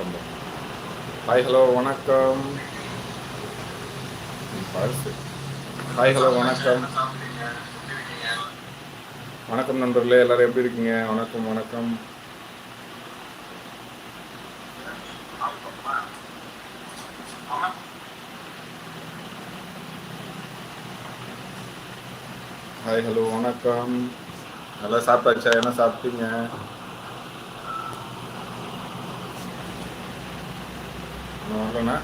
பண்ணுறோம் hi hello வணக்கம். Hi hello வணக்கம். வணக்கம் நண்பர்களே எல்லாரும் எப்படி இருக்கீங்க? வணக்கம் வணக்கம். ஹாய் ஹலோ வணக்கம். நல்லா சாப்பிட்டாச்சா? என்ன சாப்பிட்டீங்க? இன்னும் வரலண்ணா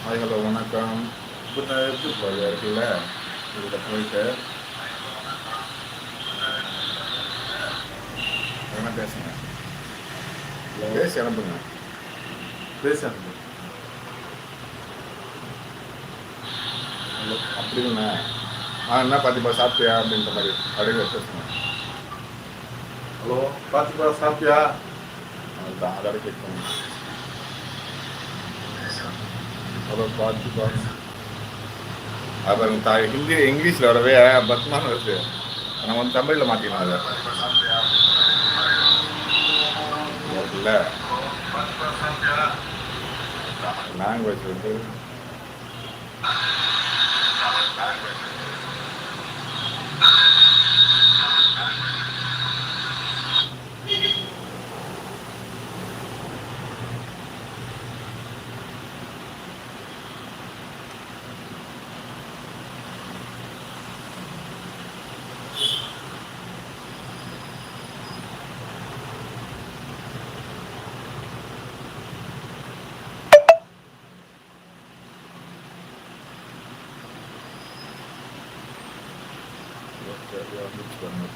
ஹாய் ஹலோ வணக்கம் இப்போ நான் எப்படி போய் இருக்குல்ல இதில் போயிட்டு என்ன பேசுங்க பேசி அனுப்புங்க பேசுங்க ஹலோ இல்லைண்ணே. ஆ என்ன பாத்திப்பா சாப்பிட்டியா அப்படின்ற மாதிரி அப்படியே பேசுங்க ஹலோ பாத்திப்பா சாப்பிட்டியா? அதுதான் அதோட கேட்கணும் ஹலோ பாத்திப்பா அப்புறம் தா ஹிந்தி இங்கிலீஷில் வரவே பத்மான்னு வருது. நம்ம வந்து தமிழில் மாற்றிக்கலாம் அதை. இருக்குல்ல லாங்குவேஜ் வந்து Congress.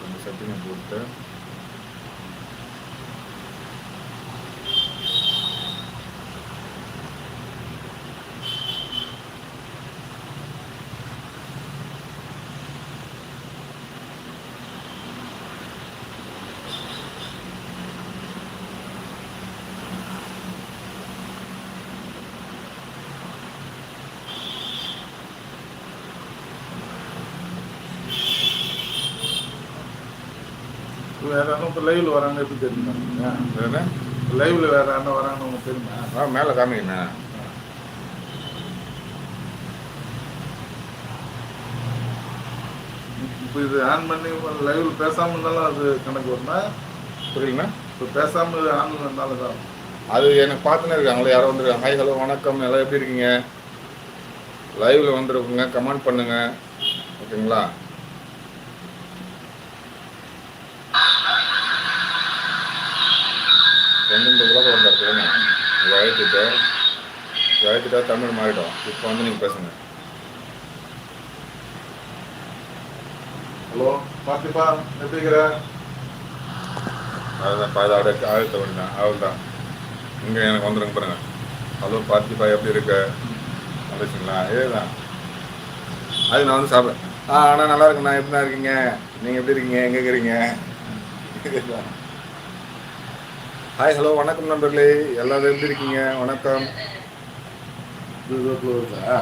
கொஞ்சம் சத்தியம் போட்டு வேற யாரும் இப்போ லைவ்ல வராங்க எப்படி தெரியுமா? லைவ்ல வேற யாரும் வராங்கன்னு உங்களுக்கு தெரியுமா? ஆ மேலே காமிங்கண்ணா இப்போ இது ஆன் பண்ணி லைவ்ல பேசாம இருந்தாலும் அது கணக்கு வருமா? புரியுங்களா இப்போ பேசாம ஆன் இருந்தாலும் தான் அது எனக்கு பார்த்துன்னு இருக்காங்களே யாரோ வந்துருக்காங்க. ஹாய் ஹலோ வணக்கம். எல்லாம் எப்படி இருக்கீங்க? லைவ்ல வந்துருக்குங்க கமெண்ட் பண்ணுங்க. ஓகேங்களா? வந்தாருக்குங்க இதை அழைத்துட்டு இதை அழைத்துட்டா தமிழ் மாறிடும். இப்போ வந்து நீங்கள் பேசுங்க. ஹலோ பாத்திப்பா எப்படி இருக்கிற? அதுதான் பாதி அழை அழுத்த வேண்டாம் அவள் தான். இங்கே எனக்கு வந்துருங்க பாருங்க. ஹலோ பார்த்திபா எப்படி இருக்க? வந்துச்சுங்களா இதேதான் அது நான் வந்து சாப்பிட்றேன் ஆ ஆனால் நல்லா இருக்குண்ணா எப்படிண்ணா இருக்கீங்க? நீங்கள் எப்படி இருக்கீங்க? எங்கே இருக்கிறீங்க? இதுதான். ஹாய் ஹலோ வணக்கம் நண்பர்களே. எல்லாரும் எப்படி இருக்கீங்க? வணக்கம். ஆ.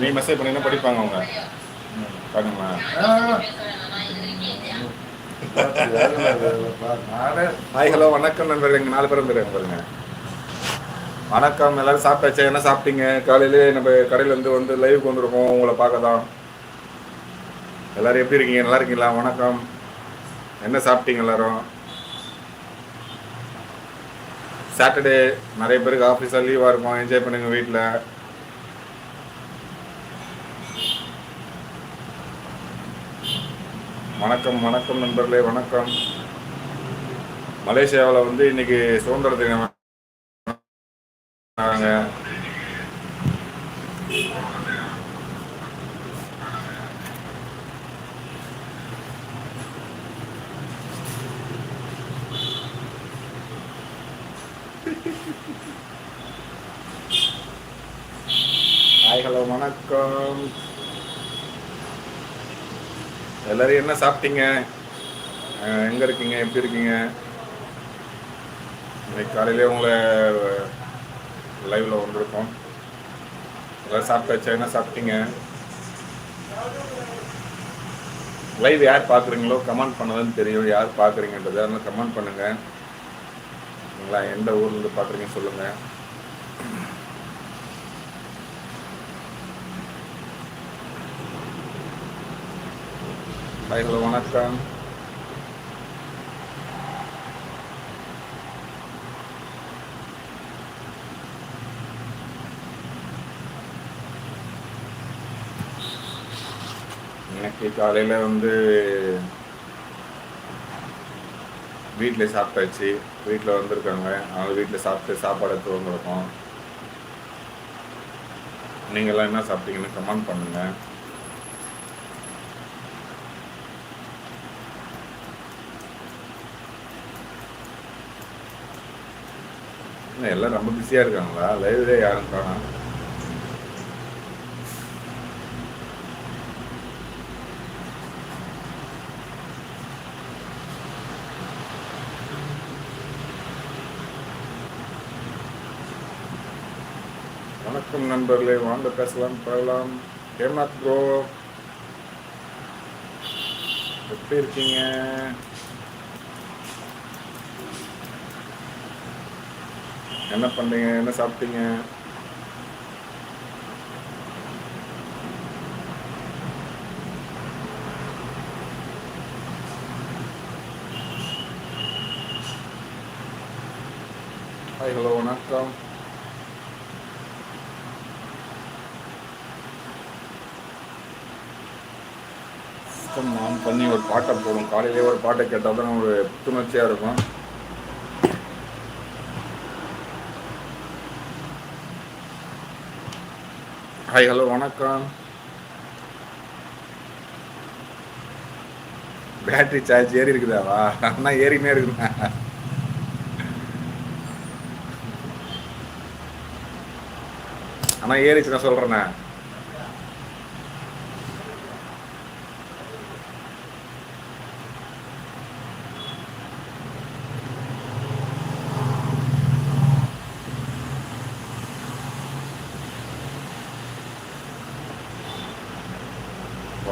நீ மெசேஜ் பண்ணீங்கன்னா படிப்பாங்க அவங்க? பாருங்களா நானே ஹாய் ஹலோ வணக்கம் நண்பர்கள். எங்கள் நாலு பேர் பாருங்க. வணக்கம். எல்லாரும் சாப்பிட்டாச்சா? என்ன சாப்பிட்டீங்க? காலையிலே நம்ம கடையில இருந்து வந்து லைவுக்கு வந்திருக்கோம். உங்களை பார்க்க தான் எல்லாரும் எப்படி இருக்கீங்க? நல்லா இருக்கீங்களா? வணக்கம். என்ன சாப்பிட்டீங்க எல்லாரும்? சாட்டர்டே நிறைய பேருக்கு ஆஃபீஸாக லீவாக இருக்கும். என்ஜாய் பண்ணுங்க வீட்டில் வணக்கம் வணக்கம் நண்பர்களே வணக்கம். மலேசியாவில் வந்து இன்னைக்கு சுதந்திர தினம். ஹாய் ஹலோ வணக்கம். எல்லாரும் என்ன சாப்பிட்டீங்க? அஹ் எங்க இருக்கீங்க? எப்படி இருக்கீங்க? இன்னைக்கு காலையிலே உங்களை லைவ்ல வந்திருக்கோம். எல்லாம் சாப்பிட்டாச்சா? என்ன சாப்பிட்டீங்க? லைவ் யார் பார்க்குறீங்களோ கமெண்ட் பண்ணதுன்னு தெரியும். யார் பார்க்குறீங்கன்றது அதனால் கமெண்ட் பண்ணுங்கள் நீங்களா எந்த ஊர்லேருந்து பார்க்குறீங்க சொல்லுங்கள் ஹலோ வணக்கம். இன்னைக்கு காலையில் வந்து வீட்டில் சாப்பிட்டாச்சு. வீட்டில் வந்திருக்காங்க. அவங்க வீட்டில் சாப்பிட்டு சாப்பாடு எடுத்து நீங்கள்லாம் என்ன சாப்பிட்டீங்கன்னு கமெண்ட் பண்ணுங்கள் எல்லாம் ரொம்ப பிஸியாக இருக்காங்களா? லைவ்லேயே யாரும் காணும் வணக்கம் நண்பர்களே வாங்க பேசலாம் பழகலாம். ஹேமநாத் ப்ரோ எப்படி இருக்கீங்க? என்ன பண்றீங்க? என்ன சாப்பிட்டீங்க? ஹாய் ஹலோ வணக்கம். ஆன் பண்ணி ஒரு பாட்டை போடும். காலையிலேயே ஒரு பாட்டை கேட்டால் தான் ஒரு புத்துணர்ச்சியாக இருக்கும். ஹாய் ஹலோ வணக்கம். பேட்டரி சார்ஜ் ஏறி இருக்குதாவா அண்ணா ஏறினே இருக்குண்ணா அண்ணா ஏறிச்சு நான் சொல்கிறேண்ணே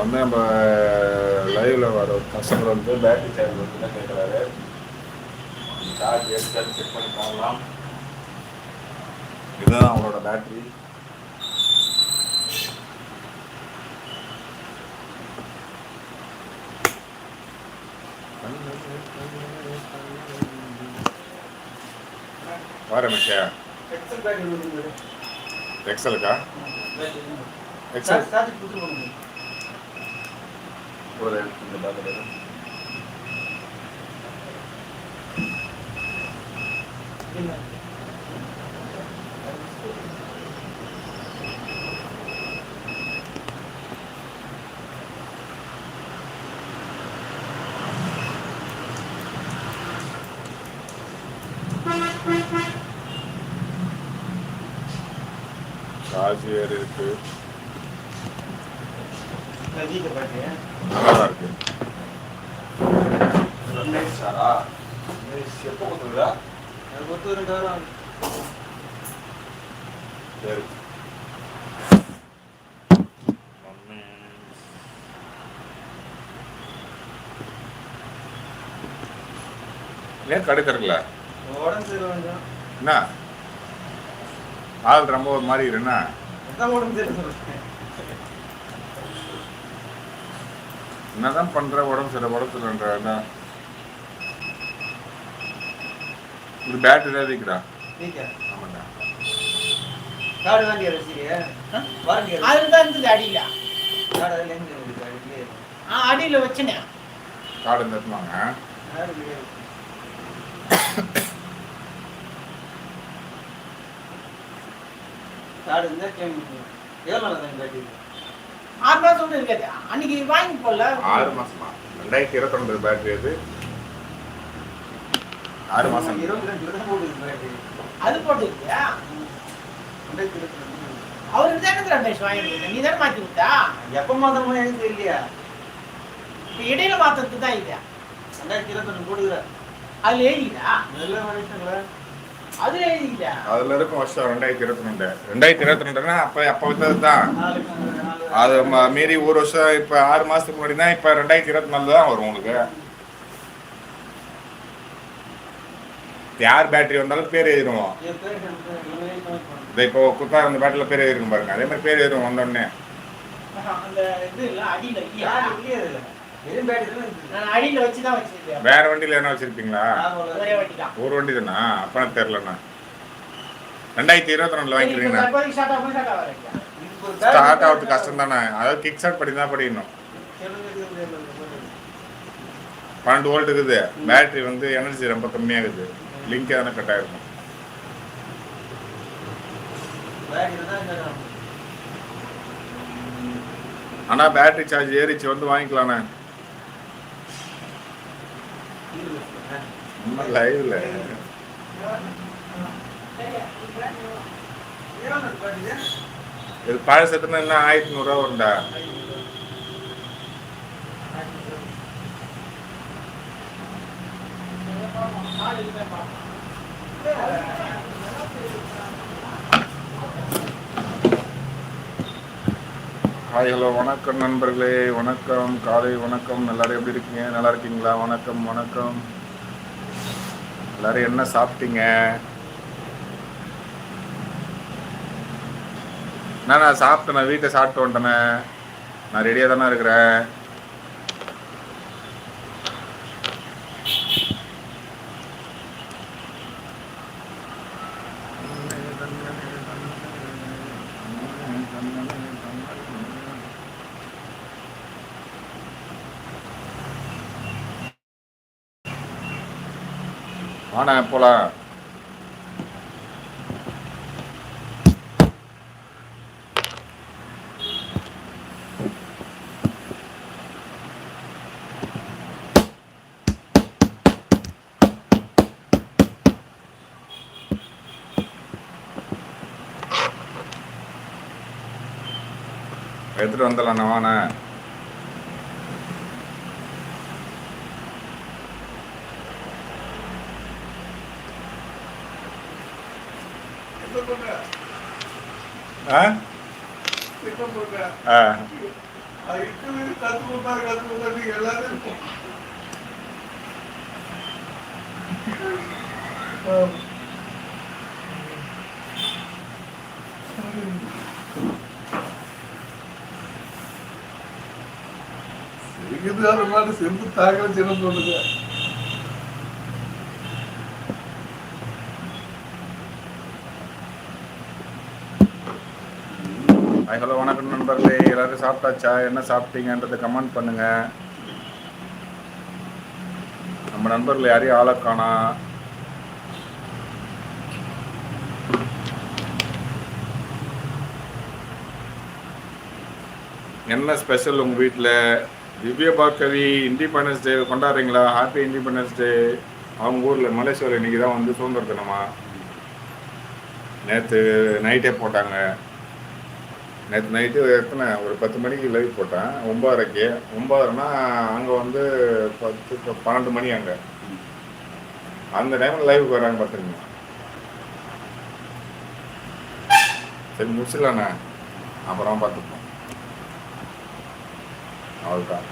வந்து நம்ம லைவ்ல வர கஸ்டமர் வந்து பேட்டரி சார்ஜ் வந்து என்ன கேட்குறாரு சார்ஜ் எடுத்து செக் பண்ணி பார்க்கலாம். இதுதான் அவங்களோட பேட்டரி வா ரமேஷா எக்ஸலுக்கா எக்ஸல் ஒரு இந்த பேட்டரி சார்ஜ் வேறு இருக்கு நல்லா தான் இருக்கு சாரா எப்போ கொடுத்துருதா சரி ஏன் கடை திறக்கல என்ன ஆள் ரொம்ப ஒரு மாதிரி என்னதான் பண்ற உடம்பு சரி உடம்பு சரின்ற என்ன இது பேட்டரி ஏதாவது இருக்குடா ஆமாண்டா. காடு வாங்கி வச்சிருக்கியா வாரண்டி அதுதான் இருந்தது அடியில. காடு அதுல எங்க ஆ அடியில வச்சுனேன். காடு தட்டுவாங்க காடு இருந்தா கேம் எவ்வளோ தான் காட்டி ஆறு கூட இருக்காது. அன்னைக்கு வாங்கி போடல. ஆறு மாசமா? ரெண்டாயிரத்தி இருபத்தி ஒன்பது பேட்டரி அது. ஆறு மாசம். அது போட்டு அவருக்கு தானே ரமேஷ் வாங்கி கொடுத்த நீ தானே மாத்தி எப்போ மாத்திரமா எனக்கு தெரியலையா? இப்ப இடையில மாத்தத்துக்கு தான் இது. ரெண்டாயிரத்தி இருபத்தி ரெண்டு போடுகிற அதுல ஏறிதா நல்ல மனுஷங்களா அதுல இருக்கும் வருஷம் ரெண்டாயிரத்தி இருபத்தி ரெண்டு ரெண்டாயிரத்தி இருபத்தி ரெண்டுனா அப்போ அப்போ வித்தது தான். அது ம- மீறி ஒரு வருஷம் இப்போ ஆறு மாதத்துக்கு முன்னாடி தான் இப்போ ரெண்டாயிரத்தி இருபத்தி நாலு தான் வரும் உங்களுக்கு. யார் பேட்டரி வந்தாலும் பேர் எழுதிடுவோம் இந்த இப்போ குத்தா அந்த பேட்டரியில் பேர் எழுதிருக்கும் பாருங்க. அதே மாதிரி பேர் எழுதுவோம் வந்தோடனே. அந்த இது இல்ல அடியில இல்லையா யார் இல்லையே அதில் வெறும் பேட்டரி தான் இருக்குது. நான் அடியில வச்சு தான் வச்சிருக்கேன். வேற வண்டியில் என்ன வச்சிருப்பீங்களா? ஒரே வண்டி தான் அப்பனா தெரிலண்ணா ரெண்டாயிரத்தி இருபத்தி ரெண்டுல வாங்கிக்கிறீங்கண்ணா ஸ்டார்ட் ஆகுறது கஷ்டம் தானே அதாவது கிக் ஸ்டார்ட் பண்ணி தான் படிக்கணும். பன்னெண்டு வோல்ட் இருக்குது. பேட்டரி வந்து எனர்ஜி ரொம்ப கம்மியாக இருக்குது லிங்க் எதனா கட் ஆயிருக்கும் ஆனால் பேட்டரி சார்ஜ் ஏறிச்சு வந்து வாங்கிக்கலாண்ணே. லைவ்ல இது பழசத்துனா என்ன ஆயிரத்தி நூறுரூவா வரும்டா. ஹாய் ஹலோ வணக்கம் நண்பர்களே. வணக்கம். காலை வணக்கம். எல்லாரும் எப்படி இருக்கீங்க? நல்லா இருக்கீங்களா? வணக்கம் வணக்கம். எல்லாரும் என்ன சாப்பிட்டீங்க? நான் நான் சாப்பிட்டேன் வீட்டை சாப்பிட்டு வந்துட்டேனே நான் ரெடியாக தானே இருக்கிறேன். வாண்ணே போலாம். எடுத்துட்டு வந்துடலாம் நான் ஆ ஆ கத்து கொடுத்தா கத்து கொடுத்தா எல்லாரும் இருக்குது அது மாதிரி செம்பு தாக்கல சின்ன சொல்லுங்க ஹாய் ஹலோ வணக்கம் நண்பர்களே. எல்லாரும் சாப்பிட்டாச்சா? என்ன சாப்பிட்டீங்கன்றதை கமெண்ட் பண்ணுங்க. நம்ம நண்பர்கள் யாரையும் ஆளை காணா. என்ன ஸ்பெஷல் உங்கள் வீட்டில் திவ்ய பார்கவி இண்டிபெண்டன்ஸ் டே கொண்டாடுறீங்களா? ஹாப்பி இண்டிபெண்டன்ஸ் டே அவங்க ஊரில் மலேசியாவில் இன்னைக்கு தான் வந்து சுதந்திர தினமா. நேற்று நைட்டே போட்டாங்க. நேற்று நைட்டு எத்தனை? ஒரு பத்து மணிக்கு லைவ் போட்டேன். ஒம்பதரைக்கு ஒம்பதரைனா அங்கே வந்து பத்து பன்னெண்டு மணி அங்கே. அந்த டைமில் லைவுக்கு வராங்க பார்த்துருங்க சரி முடிச்சிடலாண்ணே. அப்புறம் பார்த்துப்போம் அவ்வளோதான்